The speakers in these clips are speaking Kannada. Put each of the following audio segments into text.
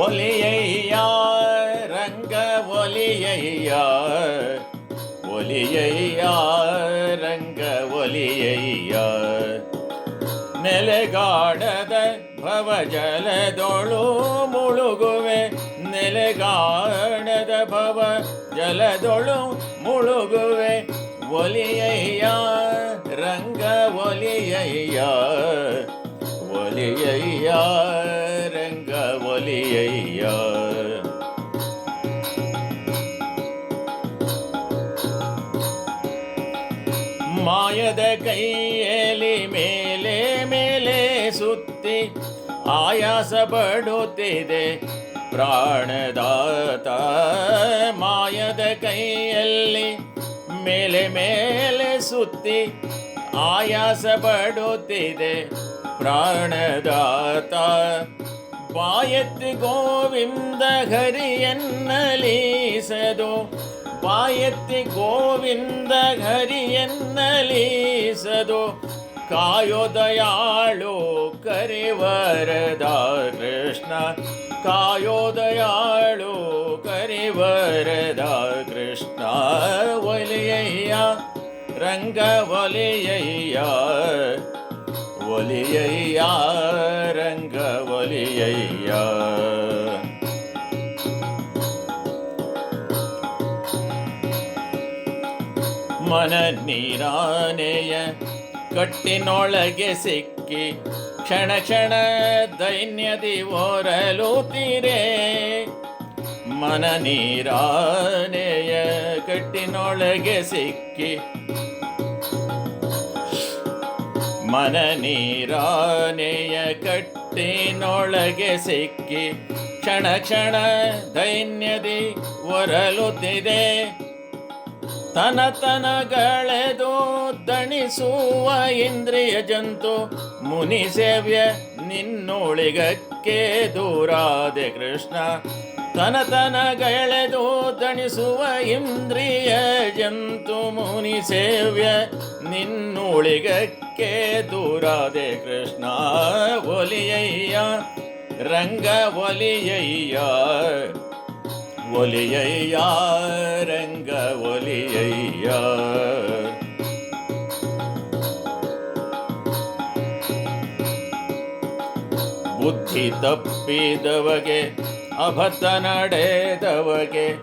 ಒಲಿಯಯ್ಯ ರಂಗ ಒಲಿಯಯ್ಯ ಒಲಿಯಯ್ಯ ರಂಗ ಒಲಿಯಯ್ಯ ನೆಲೆಗಾಡದ ಭವಜಲದೊಳು ಮುಳುಗುವೆ ನೆಲೆಗಾಡದ ಭವ ಜಲದೊಳು ಮುಳುಗುವೆ ಒಲಿಯಯ್ಯ ಒಲಿಯಯ್ಯ ಮಾಯದ ಕೈಯಲ್ಲಿ ಮೇಲೆ ಮೇಲೆ ಸುತ್ತಿ ಆಯಾಸ ಪಡುತ್ತಿದೆ ಪ್ರಾಣದಾತ. ಮಾಯದ ಕೈಯಲ್ಲಿ ಮೇಲೆ ಮೇಲೆ ಸುತ್ತಿ ಆಯಾಸ ಪಡುತ್ತಿದೆ ಪ್ರಾಣದಾತ. ಬಾಯತ್ತಿ ಗೋವಿಂದ ಹರಿಯನ್ನಲೀಸದು ಬಾಯತ್ತಿ ಗೋವಿಂದ ಹರಿಯನ್ನಲೀಸದು ಕಾಯೋದಯಾಳು ಕರಿವರದ ಕೃಷ್ಣ ಕಾಯೋದಯಾಳು ಕರಿವರದ ಕೃಷ್ಣ ಒಲಿಯಯ್ಯ ರಂಗ ಒಲಿಯಯ್ಯ ಒಲಿಯಯ್ಯ ರಂಗ ಒಲಿಯಯ್ಯ ಮನ ನೀರಾನೆಯ ಕಟ್ಟಿನೊಳಗೆ ಸಿಕ್ಕಿ ಕ್ಷಣ ಕ್ಷಣ ದೈನ್ಯದಿ ಓರಲುತ್ತೀರೆ ಮನ ನೀರಾನೆಯ ಕಟ್ಟಿನೊಳಗೆ ಸಿಕ್ಕಿ ಮನ ನೀರಾನೆಯ ಕಟ್ಟಿನೊಳಗೆ ಸಿಕ್ಕಿ ಕ್ಷಣ ಕ್ಷಣ ದೈನ್ಯದಿ ಒರಲುತ್ತಿದೆ. ತನ ತನಗಳೆದು ದಣಿಸುವ ಇಂದ್ರಿಯ ಜಂತು ಮುನಿ ಸೇವ್ಯ ನಿನ್ನೊಳಿಗಕ್ಕೆ ದೂರಾದೆ ಕೃಷ್ಣ ತನ ತಣಿಸುವ ಇಂದ್ರಿಯ ಜಂತು ಮುನಿ ಸೇವ್ಯ ನಿನ್ನುಳಿಗಕ್ಕೆ ದೂರಾದೆ ಕೃಷ್ಣ ಒಲಿಯಯ್ಯ, ರಂಗ ಒಲಿಯಯ್ಯ ಒಲಿಯಯ್ಯ, ರಂಗ ಒಲಿಯಯ್ಯ. ಬುದ್ಧಿ ತಪ್ಪಿದವಗೆ ಅಬದ್ಧ ನಡೆದವಗೆ,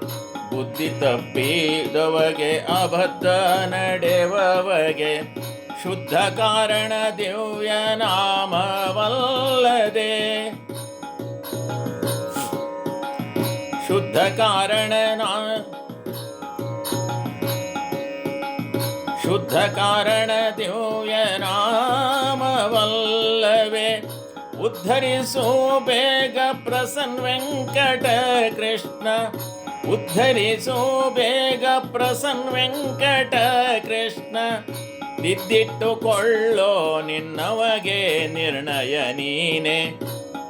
ಬುದ್ಧಿ ತಪ್ಪಿದವಗೆ ಅಭತ್ತ ನಡೆವವಗೆ, ಶುದ್ಧ ಕಾರಣ ದಿವ್ಯ ನಾಮವಲ್ಲದೆ. ಶುದ್ಧ ಕಾರಣ ಶುದ್ಧ ಕಾರಣ ದಿವ್ಯ ನಾಮವಲ್ಲವೇ. ಉದ್ಧರಿಸು ಬೇಗ ಪ್ರಸನ್ ವೆಂಕಟ ಕೃಷ್ಣ ಉದ್ಧರಿಸೋ ಬೇಗ ಪ್ರಸನ್ ವೆಂಕಟ ಕೃಷ್ಣ ತಿದ್ದಿಟ್ಟುಕೊಳ್ಳೋ ನಿನ್ನವಗೆ ನಿರ್ಣಯ ನೀನೆ.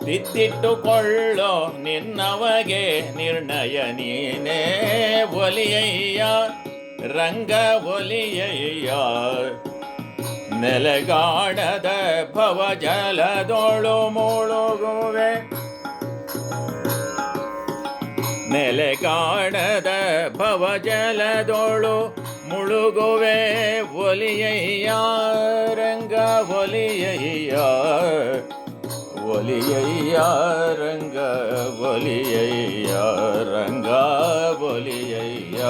ತಿದ್ದಿಟ್ಟುಕೊಳ್ಳೋ ನಿನ್ನವಗೆ ನಿರ್ಣಯ ನೀನೇ. ಒಲಿಯಯ್ಯ, ರಂಗ ಒಲಿಯಯ್ಯ. ನೆಲೆಗಾಡದ ಭವ ಜಲದೊಳು ಮುಳುಗುವೆ ನೆಲೆಗಾಡದ ಭವ ಜಲದೊಳು ಮುಳುಗುವೆ. ಒಲಿಯಯ್ಯ, ರಂಗ ಒಲಿಯಯ್ಯ ಒಲಿಯಯ್ಯ, ರಂಗ ಒಲಿಯಯ್ಯ ರಂಗ ಒಲಿಯಯ್ಯ.